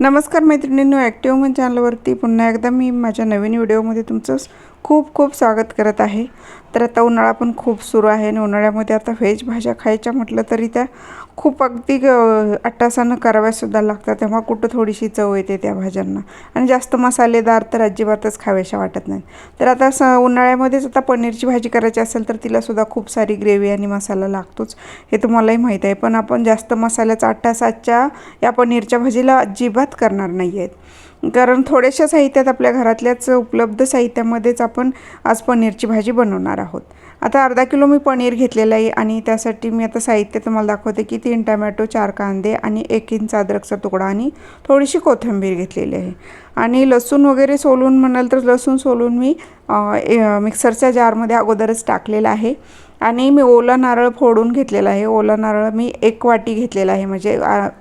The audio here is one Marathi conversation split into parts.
नमस्कार मैत्रिणींनो ॲक्टिव्ह मन चॅनलवरती पुन्हा एकदा मी माझ्या नवीन व्हिडिओमध्ये तुमचं खूप खूप स्वागत करत आहे. तर आता उन्हाळा पण खूप सुरू आहे आणि उन्हाळ्यामध्ये आता व्हेज भाज्या खायच्या म्हटलं तरी त्या खूप अगदी अट्टासानं कराव्यासुद्धा लागतात. तेव्हा कुठं थोडीशी चव येते त्या भाज्यांना. आणि जास्त मसालेदार तर अजिबातच खाव्याशा वाटत नाही. तर आता स उन्हाळ्यामध्येच आता पनीरची भाजी करायची असेल तर तिलासुद्धा खूप सारी ग्रेव्ही आणि मसाला लागतोच. हे तुम्हालाही माहीत आहे. पण आपण जास्त मसाल्याचा अट्टासाच्या या पनीरच्या भाजीला अजिबात करणार नाही आहेत कारण थोड्याशा साहित्यात आपल्या घरातल्याच उपलब्ध साहित्यामध्येच आपण आज पनीरची भाजी बनवणार आहोत. आता अर्धा किलो मी पनीर घेतलेलं आहे आणि त्यासाठी मी आता साहित्य तुम्हाला दाखवते की तीन टमॅटो चार कांदे आणि एक इंच अद्रकचा तुकडा आणि थोडीशी कोथिंबीर घेतलेली आहे. आणि लसूण वगैरे सोलून म्हणाल तर लसूण सोलून मी ए- मिक्सरच्या जारमध्ये अगोदरच टाकलेलं आहे. आणि मी ओला नारळ फोडून घेतलेला आहे. ओला नारळ मी एक वाटी घेतलेला आहे. म्हणजे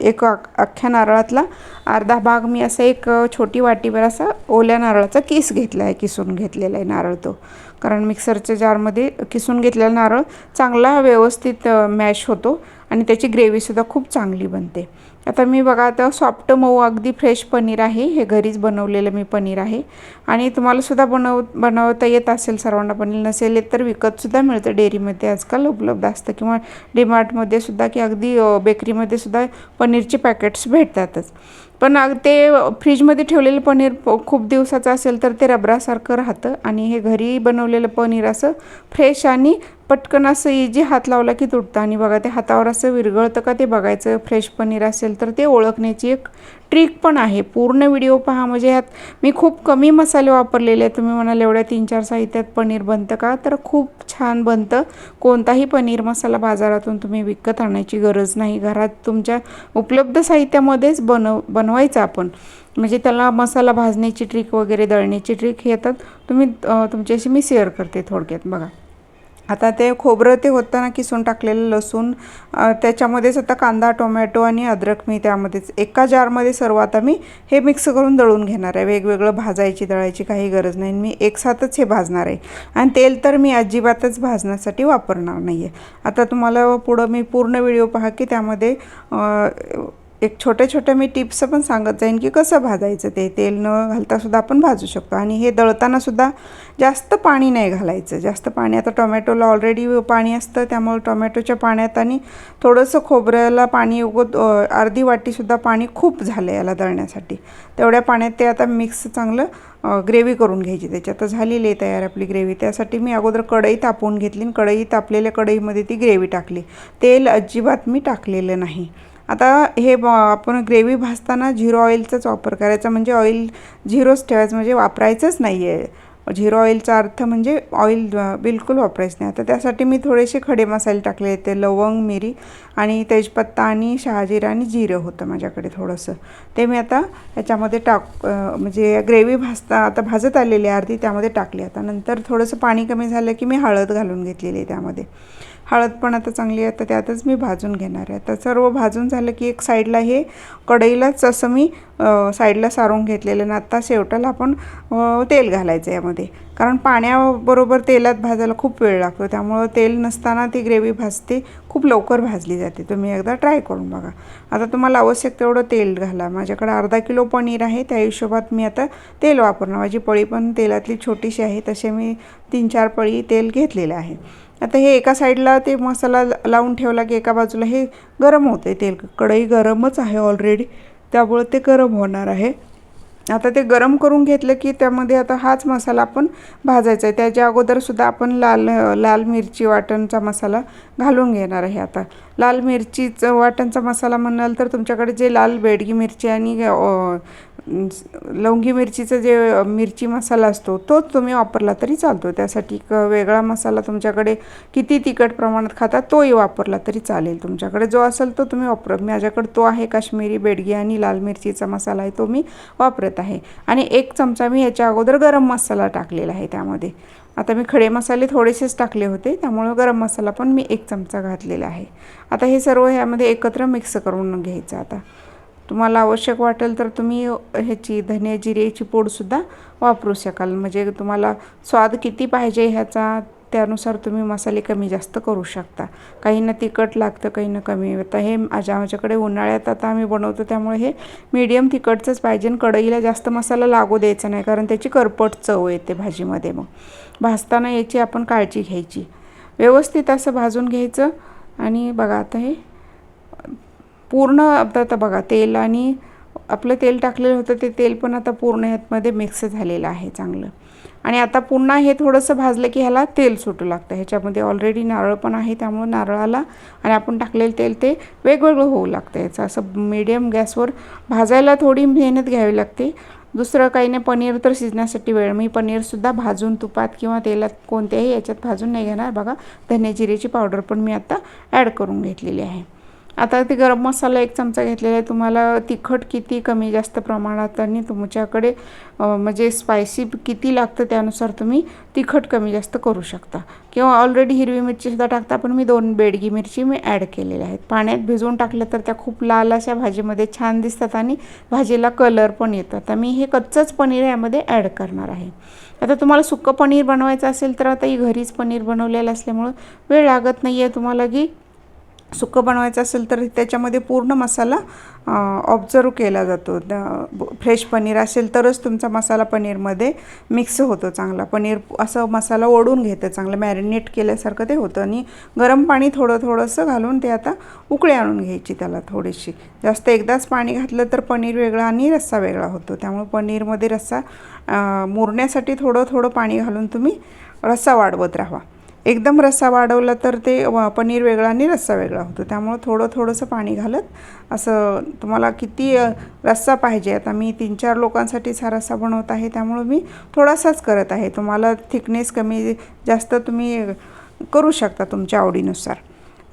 एक अख्ख्या नारळातला अर्धा भाग मी असं एक छोटी वाटीभर असा ओल्या नारळाचा किस घेतला आहे किसून घेतलेला आहे नारळ तो. कारण मिक्सरच्या जारमध्ये किसून घेतलेला नारळ चांगला व्यवस्थित मॅश होतो आणि त्याची ग्रेव्हीसुद्धा खूप चांगली बनते. आता मी बघा आता सॉफ्ट मऊ अगदी फ्रेश पनीर आहे. हे घरीच बनवलेलं मी पनीर आहे. आणि तुम्हालासुद्धा बनव बनवता येत असेल सर्वांना पनीर नसेल येत तर विकतसुद्धा मिळतं डेअरीमध्ये आजकाल उपलब्ध असतं. किंवा डीमार्टमध्ये सुद्धा की अगदी बेकरीमध्ये सुद्धा पनीरचे पॅकेट्स भेटतातच. पण ते फ्रीजमध्ये ठेवलेलं पनीर प- खूप दिवसाचं असेल तर ते रबरासारखं राहतं आणि हे घरी बनवलेलं पनीर असं फ्रेश आणि पटकन असं इजी हात लावला की तुटतं. आणि बघा ते हातावर असं विरघळतं का ते बघायचं. फ्रेश पनीर असेल तर ते ओळखण्याची एक ट्रिक पण आहे. पूर्ण व्हिडिओ पहा. म्हणजे ह्यात मी खूप कमी मसाले वापरलेले आहेत. तुम्ही म्हणाल एवढ्या तीन चार साहित्यात पनीर बनतं का? तर खूप छान बनतं. कोणताही पनीर मसाला बाजारातून तुम्ही विकत आणायची गरज नाही. घरात तुमच्या उपलब्ध साहित्यामध्येच बनव बनवायचं आपण. म्हणजे त्याला मसाला भाजण्याची ट्रिक वगैरे दळण्याची ट्रिक हे येतात. तुम्ही तुमच्याशी मी शेअर करते थोडक्यात. बघा. आता ते खोबरं ते होताना किसून टाकलेलं लसूण त्याच्यामध्येच आता कांदा टोमॅटो आणि अद्रक मी त्यामध्येच. एका जारमध्ये सर्व आता मी हे मिक्स करून दळून घेणार आहे. वेगवेगळं भाजायची दळायची काही गरज नाही. मी एकसाथच हे भाजणार आहे. आणि तेल तर मी अजिबातच भाजण्यासाठी वापरणार नाही आहे आता तुम्हाला पुढं मी पूर्ण व्हिडिओ पहा की त्यामध्ये एक छोट्या छोट्या मी टिप्स पण सांगत जाईन की कसं भाजायचं ते. तेल न घालतासुद्धा आपण भाजू शकतो. आणि हे दळतानासुद्धा जास्त पाणी नाही घालायचं. जास्त पाणी आता टोमॅटोला ऑलरेडी पाणी असतं त्यामुळे टोमॅटोच्या पाण्यात आणि थोडंसं खोबऱ्याला पाणी उगत अर्धी वाटीसुद्धा पाणी खूप झालं याला दळण्यासाठी. तेवढ्या पाण्यात ते आता मिक्स चांगलं ग्रेव्ही करून घ्यायची. त्याच्यात झालेली आहे तयार आपली ग्रेव्ही त्यासाठी मी अगोदर कढई तापवून घेतली आणि कढई तापलेल्या कढईमध्ये ती ग्रेव्ही टाकली. तेल अजिबात मी टाकलेलं नाही. आता हे आपण ग्रेव्ही भाजताना झिरो ऑइलचाच वापर करायचा. म्हणजे ऑइल झिरोच ठेवायचं म्हणजे वापरायचंच नाही आहे झिरो ऑइलचा अर्थ म्हणजे ऑइल बिलकुल वापरायचं नाही. आता त्यासाठी मी थोडेसे खडे मसाले टाकले ते लवंग मिरी आणि तेजपत्ता आणि शहाजिरा आणि जिरं होतं माझ्याकडे थोडंसं. ते मी आता याच्यामध्ये टाक म्हणजे ग्रेव्ही भाजता आता भाजत आलेली अर्धी त्यामध्ये टाकली आता नंतर थोडंसं पाणी कमी झालं की मी हळद घालून घेतलेली आहे त्यामध्ये. हळद पण आता चांगली आहे तर त्यातच मी भाजून घेणार आहे. तर सर्व भाजून झालं की एक साईडला हे कढईलाच असं मी साईडला सारून घेतलेलं आणि आत्ता शेवटाला आपण तेल घालायचं यामध्ये. कारण पाण्याबरोबर तेलात भाजायला खूप वेळ लागतो. त्यामुळं तेल नसताना ती ग्रेव्ही भाजते खूप लवकर भाजली जाते. तुम्ही एकदा ट्राय करून बघा. आता तुम्हाला आवश्यक तेवढं तेल घाला. माझ्याकडे अर्धा किलो पनीर आहे. त्या हिशोबात मी आता तेल वापरणार. माझी पळी पण तेलातली छोटीशी आहे. तसे मी तीन चार पळी तेल घेतलेलं आहे. आता हे एका साईडला ते मसाला लावून ठेवला की एका बाजूला हे गरम होते तेल. कढई गरमच आहे ऑलरेडी त्यामुळे ते गरम होणार आहे. आता ते गरम करून घेतलं की त्यामध्ये आता हाच मसाला आपण भाजायचा आहे. त्याच्या अगोदरसुद्धा आपण लाल लाल मिरची वाटणचा मसाला घालून घेणार आहे आता. लाल मिरचीचं वाटणचा मसाला म्हणाल तर तुमच्याकडे जे लाल बेडगी मिरची आणि लवंगी मिरचीचं जे मिरची मसाला असतो तोच तुम्ही वापरला तरी चालतो. त्यासाठी एक वेगळा मसाला तुमच्याकडे किती तिखट प्रमाणात खाता तोही वापरला तरी चालेल. तुमच्याकडे जो असेल तो तुम्ही वापरा. माझ्याकडे तो आहे काश्मीरी बेडगी आणि लाल मिरचीचा मसाला आहे तो मी वापरत आहे. आणि एक चमचा मी याच्या अगोदर गरम मसाला टाकलेला आहे त्यामध्ये. आता मी खडे मसाले थोडेसेच टाकले होते त्यामुळे गरम मसाला पण मी एक चमचा घातलेला आहे. आता हे सर्व ह्यामध्ये एकत्र मिक्स करून घ्यायचं आता. तुम्हाला आवश्यक वाटेल तर तुम्ही ह्याची धने जिरेची पूडसुद्धा वापरू शकाल. म्हणजे तुम्हाला स्वाद किती पाहिजे ह्याचा त्यानुसार तुम्ही मसाले कमी जास्त करू शकता. काहींना तिखट लागतं काहींना कमी. आता हे माझ्या माझ्याकडे उन्हाळ्यात आता आम्ही बनवतो त्यामुळे हे मीडियम तिखटचंच पाहिजे आणि कढईला जास्त मसाला लागू द्यायचा नाही कारण त्याची करपट चव येते भाजीमध्ये मग. भाजताना याची आपण काळजी घ्यायची. व्यवस्थित असं भाजून घ्यायचं आणि बघा आता हे पूर्ण आता आता बघा तेल आणि आपलं तेल टाकलेलं होतं ते तेल पण आता पूर्ण ह्यातमध्ये मिक्स झालेलं आहे चांगलं. आणि आता पुन्हा हे थोडंसं भाजलं की ह्याला तेल सुटू लागतं. ह्याच्यामध्ये ऑलरेडी नारळ पण आहे त्यामुळं नारळाला आणि आपण टाकलेलं तेल ते वेगवेगळं होऊ लागतं. याचं असं मीडियम गॅसवर भाजायला थोडी मेहनत घ्यावी लागते. दुसरं काही नाही पनीर तर शिजण्यासाठी वेळ. मी पनीरसुद्धा भाजून तुपात किंवा तेलात कोणत्याही याच्यात भाजून नाही घेणार. बघा धने जिरेची पावडर पण मी आता ॲड करून घेतलेली आहे. आता ते गरम मसाला एक चमचा घेतलेला आहे. तुम्हाला तिखट किती कमी जास्त प्रमाणात आणि तुमच्याकडे म्हणजे स्पायसी किती लागतं त्यानुसार तुम्ही तिखट कमी जास्त करू शकता. किंवा ऑलरेडी हिरवी मिरचीसुद्धा टाकता पण मी दोन बेडगी मिरची मी ॲड केलेल्या आहेत. पाण्यात भिजवून टाकलं तर त्या खूप लाल अशा भाजीमध्ये छान दिसतात आणि भाजीला कलर पण येतो आता मी हे कच्चंच पनीर यामध्ये ॲड करणार आहे. आता तुम्हाला सुक्कं पनीर बनवायचं असेल तर आता ही घरीच पनीर बनवलेलं असल्यामुळं वेळ लागत नाही आहे तुम्हाला की सुकं बनवायचं असेल तर त्याच्यामध्ये पूर्ण मसाला ऑब्झर्व केला जातो. फ्रेश पनीर असेल तरच तुमचा मसाला पनीरमध्ये मिक्स होतो चांगला. पनीर असं मसाला ओढून घेतं चांगलं मॅरिनेट केल्यासारखं ते होतं. आणि गरम पाणी थोडं थोडंसं घालून ते आता उकळे आणून घ्यायची त्याला थोडीशी. जास्त एकदाच पाणी घातलं तर पनीर वेगळा आणि रस्सा वेगळा होतो. त्यामुळे पनीरमध्ये रस्सा मुरण्यासाठी थोडं थोडं पाणी घालून तुम्ही रस्सा वाढवत राहा. एकदम रस्सा वाढवला तर ते पनीर वेगळा आणि रस्सा वेगळा होतो. त्यामुळं थोडं थोडंसं पाणी घालत असं तुम्हाला किती रस्सा पाहिजे. आता मी तीन चार लोकांसाठीच हा रस्सा बनवत आहे त्यामुळं मी थोडासाच करत आहे. तुम्हाला थिकनेस कमी जास्त तुम्ही करू शकता तुमच्या आवडीनुसार.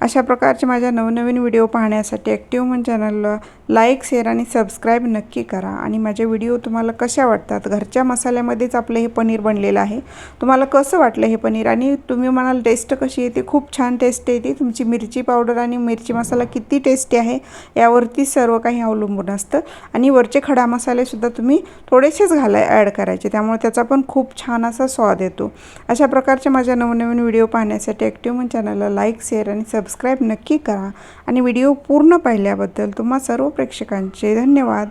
अशा प्रकारचे माझ्या नवनवीन व्हिडिओ पाहण्यासाठी ॲक्टिव्ह मन चॅनलला लाईक शेअर आणि सबस्क्राईब नक्की करा. आणि माझे व्हिडिओ तुम्हाला कशा वाटतात? घरच्या मसाल्यामध्येच आपलं हे पनीर बनलेलं आहे. तुम्हाला कसं वाटलं हे पनीर? आणि तुम्ही म्हणाल टेस्ट कशी येते? खूप छान टेस्ट येते. तुमची मिरची पावडर आणि मिरची मसाला किती टेस्टी आहे? यावरती सर्व काही अवलंबून असतं. आणि वरचे खडा मसालेसुद्धा तुम्ही थोडेसेच घालाय ॲड करायचे. त्यामुळे त्याचा पण खूप छान असा स्वाद येतो. अशा प्रकारचे माझ्या नवनवीन व्हिडिओ पाहण्यासाठी ॲक्टिव्ह चॅनलला लाईक शेअर आणि सबस्क्राईब नक्की करा. आणि व्हिडिओ पूर्ण पाहिल्याबद्दल तुम्हा सर्व प्रेक्षकांचे धन्यवाद.